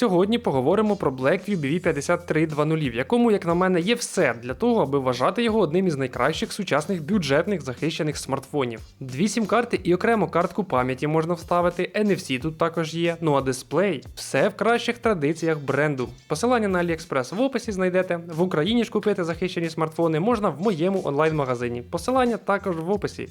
Сьогодні поговоримо про Blackview BV5320, в якому, як на мене, є все для того, аби вважати його одним із найкращих сучасних бюджетних захищених смартфонів. Дві сім-карти і окремо картку пам'яті можна вставити, NFC тут також є. Ну а дисплей все в кращих традиціях бренду. Посилання на AliExpress в описі знайдете. В Україні ж купити захищені смартфони можна в моєму онлайн-магазині. Посилання також в описі.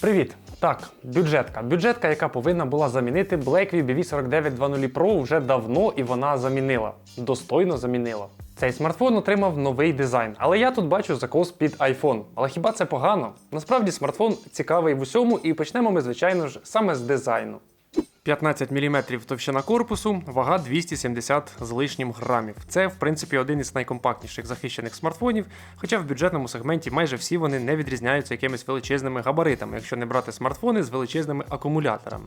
Привіт! Так, бюджетка. Бюджетка, яка повинна була замінити Blackview BV4920 Pro вже давно і вона замінила. Достойно замінила. Цей смартфон отримав новий дизайн, але я тут бачу закос під iPhone. Але хіба це погано? Насправді смартфон цікавий в усьому, і почнемо ми, звичайно ж, саме з дизайну. 15 мм товщина корпусу, вага 270 з лишнім грамів. Це, в принципі, один із найкомпактніших захищених смартфонів, хоча в бюджетному сегменті майже всі вони не відрізняються якимись величезними габаритами, якщо не брати смартфони з величезними акумуляторами.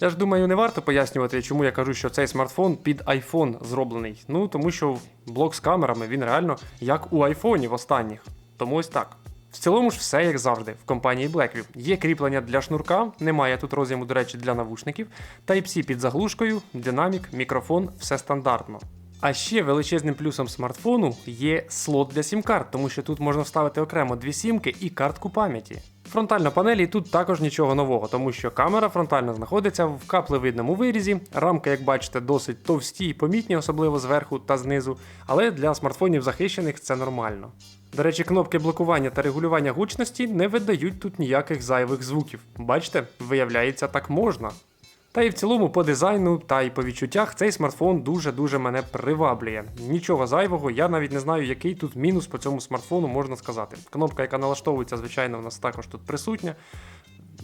Я ж думаю, не варто пояснювати, чому я кажу, що цей смартфон під iPhone зроблений. Ну тому що блок з камерами він реально як у айфонів останніх. Тому ось так. В цілому ж все як завжди в компанії Blackview. Є кріплення для шнурка, немає тут роз'єму, до речі, для навушників. Type-C під заглушкою, динамік, мікрофон, все стандартно. А ще величезним плюсом смартфону є слот для сім-карт, тому що тут можна вставити окремо дві сімки і картку пам'яті. Фронтальна панелі тут також нічого нового, тому що камера фронтально знаходиться в каплевидному вирізі. Рамки, як бачите, досить товсті і помітні, особливо зверху та знизу, але для смартфонів захищених це нормально. До речі, кнопки блокування та регулювання гучності не видають тут ніяких зайвих звуків. Бачите, виявляється, так можна. Та і в цілому по дизайну та й по відчуттях цей смартфон дуже-дуже мене приваблює. Нічого зайвого, я навіть не знаю, який тут мінус по цьому смартфону можна сказати. Кнопка, яка налаштовується, звичайно, в нас також тут присутня.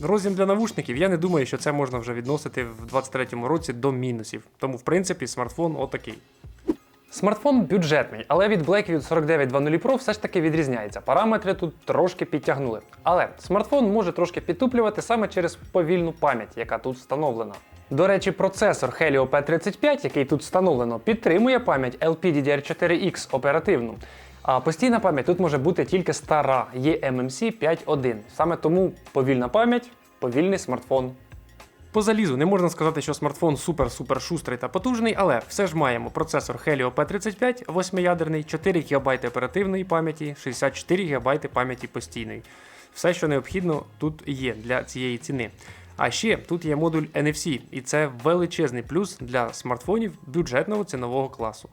Роз'єм для навушників, я не думаю, що це можна вже відносити в 23-му році до мінусів. Тому, в принципі, смартфон отакий. Смартфон бюджетний, але від Blackview 4920 Pro все ж таки відрізняється. Параметри тут трошки підтягнули. Але смартфон може трошки підтуплювати саме через повільну пам'ять, яка тут встановлена. До речі, процесор Helio P35, який тут встановлено, підтримує пам'ять LPDDR4X оперативну. А постійна пам'ять тут може бути тільки стара eMMC 5.1. Саме тому повільна пам'ять, повільний смартфон. По залізу не можна сказати, що смартфон супер-супер шустрий та потужний, але все ж маємо процесор Helio P35 8-ядерний, 4 ГБ оперативної пам'яті, 64 ГБ пам'яті постійної. Все, що необхідно, тут є для цієї ціни. А ще тут є модуль NFC, і це величезний плюс для смартфонів бюджетного цінового класу.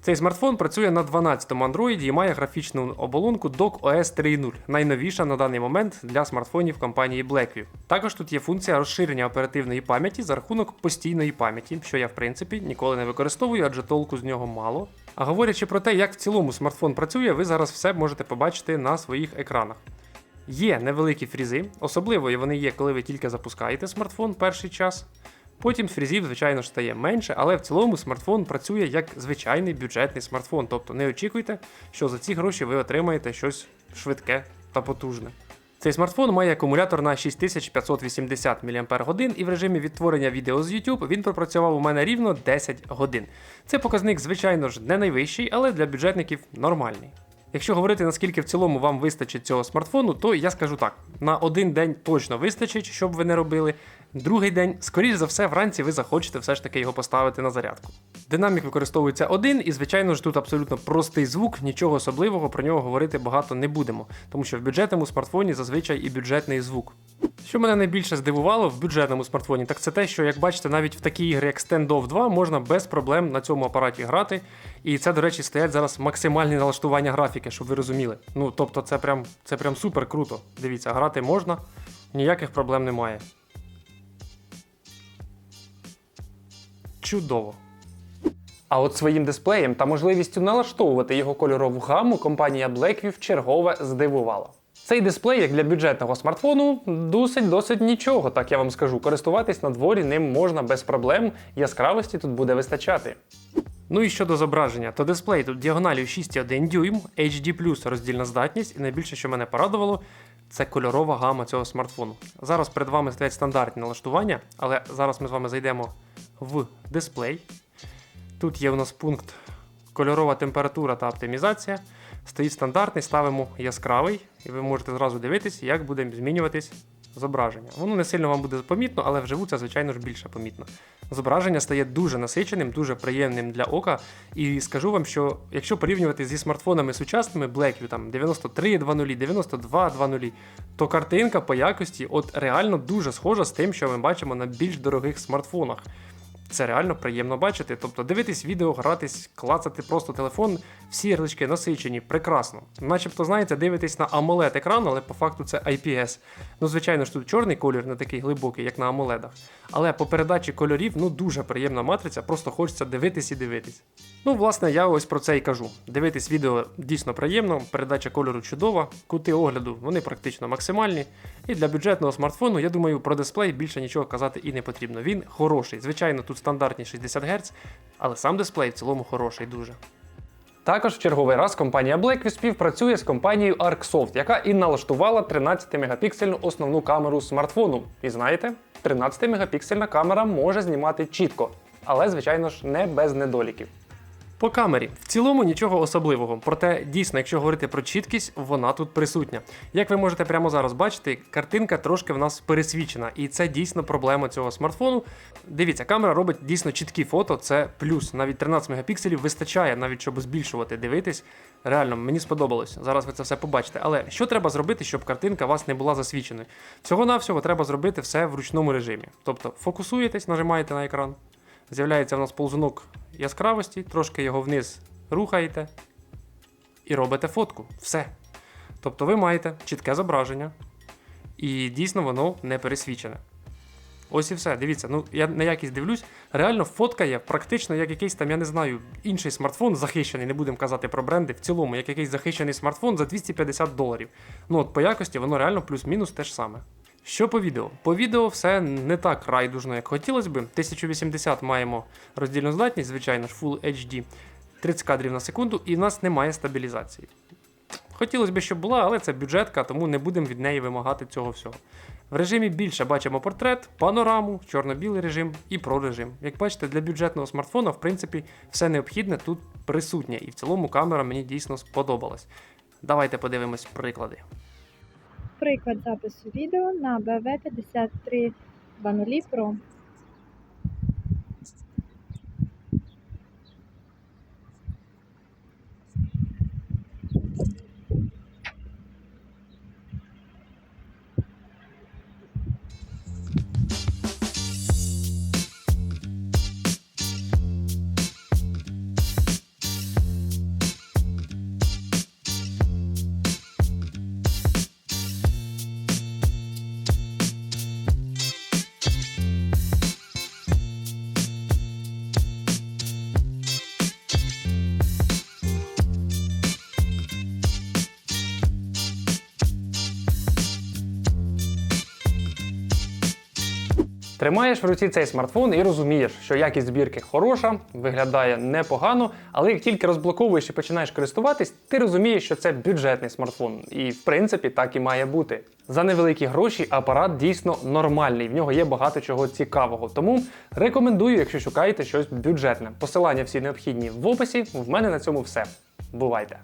Цей смартфон працює на 12-му Android і має графічну оболонку Dock OS 3.0, найновіша на даний момент для смартфонів компанії Blackview. Також тут є функція розширення оперативної пам'яті за рахунок постійної пам'яті, що я в принципі ніколи не використовую, адже толку з нього мало. А говорячи про те, як в цілому смартфон працює, ви зараз все можете побачити на своїх екранах. Є невеликі фрізи, особливо вони є, коли ви тільки запускаєте смартфон перший час. Потім фрізів, звичайно ж, стає менше, але в цілому смартфон працює як звичайний бюджетний смартфон. Тобто не очікуйте, що за ці гроші ви отримаєте щось швидке та потужне. Цей смартфон має акумулятор на 6580 мАч і в режимі відтворення відео з YouTube він пропрацював у мене рівно 10 годин. Це показник, звичайно ж, не найвищий, але для бюджетників нормальний. Якщо говорити наскільки в цілому вам вистачить цього смартфону, то я скажу так: на один день точно вистачить, щоб ви не робили. Другий день, скоріш за все, вранці ви захочете все ж таки його поставити на зарядку. Динамік використовується один, і, звичайно ж, тут абсолютно простий звук, нічого особливого про нього говорити багато не будемо, тому що в бюджетному смартфоні зазвичай і бюджетний звук. Що мене найбільше здивувало в бюджетному смартфоні, так це те, що, як бачите, навіть в такі ігри, як Standoff 2, можна без проблем на цьому апараті грати. І це, до речі, стоять зараз максимальні налаштування графіки, щоб ви розуміли. Ну, тобто, це прям, це прям супер круто. Дивіться, грати можна, ніяких проблем немає. Чудово. А от своїм дисплеєм та можливістю налаштовувати його кольорову гаму компанія Blackview вчергове здивувала. Цей дисплей, як для бюджетного смартфону, досить досить нічого, так я вам скажу. Користуватись на дворі ним можна без проблем, яскравості тут буде вистачати. Ну і щодо зображення, то дисплей тут діагоналів 6,1 дюйм, HD роздільна здатність, і найбільше, що мене порадувало, це кольорова гама цього смартфону. Зараз перед вами стоять стандартні налаштування, але зараз ми з вами зайдемо в дисплей. Тут є у нас пункт кольорова температура та оптимізація. Стоїть стандартний, ставимо яскравий, і ви можете зразу дивитись, як буде змінюватись зображення. Воно не сильно вам буде помітно, але вживу це, звичайно ж, більше помітно. Зображення стає дуже насиченим, дуже приємним для ока. І скажу вам, що якщо порівнювати зі смартфонами сучасними Blackview там 93.2.0, 92.2.0, то картинка по якості от реально дуже схожа з тим, що ми бачимо на більш дорогих смартфонах. Це реально приємно бачити. Тобто дивитись відео, гратись, клацати просто телефон, всі ярлички насичені, прекрасно. Начебто, знаєте, дивитесь на AMOLED екран, але по факту це IPS. Ну, звичайно ж, тут чорний колір не такий глибокий, як на AMOLED. Але по передачі кольорів ну дуже приємна матриця, просто хочеться дивитись і дивитись. Ну, власне, я ось про це і кажу. Дивитись відео дійсно приємно, передача кольору чудова, кути огляду вони практично максимальні. І для бюджетного смартфону, я думаю, про дисплей більше нічого казати і не потрібно. Він хороший. Звичайно, тут стандартні 60 Гц, але сам дисплей в цілому хороший дуже. Також в черговий раз компанія Blackview співпрацює з компанією ArcSoft, яка і налаштувала 13-мегапіксельну основну камеру смартфону. І знаєте, 13-мегапіксельна камера може знімати чітко, але, звичайно ж, не без недоліків. По камері в цілому нічого особливого, проте дійсно, якщо говорити про чіткість, вона тут присутня. Як ви можете прямо зараз бачити, картинка трошки в нас пересвічена, і це дійсно проблема цього смартфону. Дивіться, камера робить дійсно чіткі фото, це плюс. Навіть 13 мегапікселів вистачає, навіть щоб збільшувати, дивитись. Реально, мені сподобалось. Зараз ви це все побачите. Але що треба зробити, щоб картинка вас не була засвіченою? Всього-навсього треба зробити все в ручному режимі. Тобто фокусуєтесь, нажимаєте на екран. З'являється в нас ползунок яскравості, трошки його вниз рухаєте і робите фотку. Все. Тобто ви маєте чітке зображення, і дійсно воно не пересвічене. Ось і все. Дивіться, ну я на якість дивлюсь, реально фоткає практично як якийсь там, я не знаю, інший смартфон захищений, не будемо казати про бренди, в цілому, як якийсь захищений смартфон за 250 доларів. Ну от по якості воно реально плюс-мінус те ж саме. Що по відео? По відео все не так райдужно, як хотілося би. 1080 маємо роздільну здатність, звичайно ж, Full HD, 30 кадрів на секунду, і в нас немає стабілізації. Хотілося б, щоб була, але це бюджетка, тому не будемо від неї вимагати цього всього. В режимі більше бачимо портрет, панораму, чорно-білий режим і про режим. Як бачите, для бюджетного смартфона, в принципі, все необхідне тут присутнє, і в цілому камера мені дійсно сподобалась. Давайте подивимось приклади. Приклад запису відео на BV5320 Pro. Тримаєш в руці цей смартфон і розумієш, що якість збірки хороша, виглядає непогано, але як тільки розблоковуєш і починаєш користуватись, ти розумієш, що це бюджетний смартфон. І в принципі так і має бути. За невеликі гроші апарат дійсно нормальний, в нього є багато чого цікавого. Тому рекомендую, якщо шукаєте щось бюджетне. Посилання всі необхідні в описі. В мене на цьому все. Бувайте!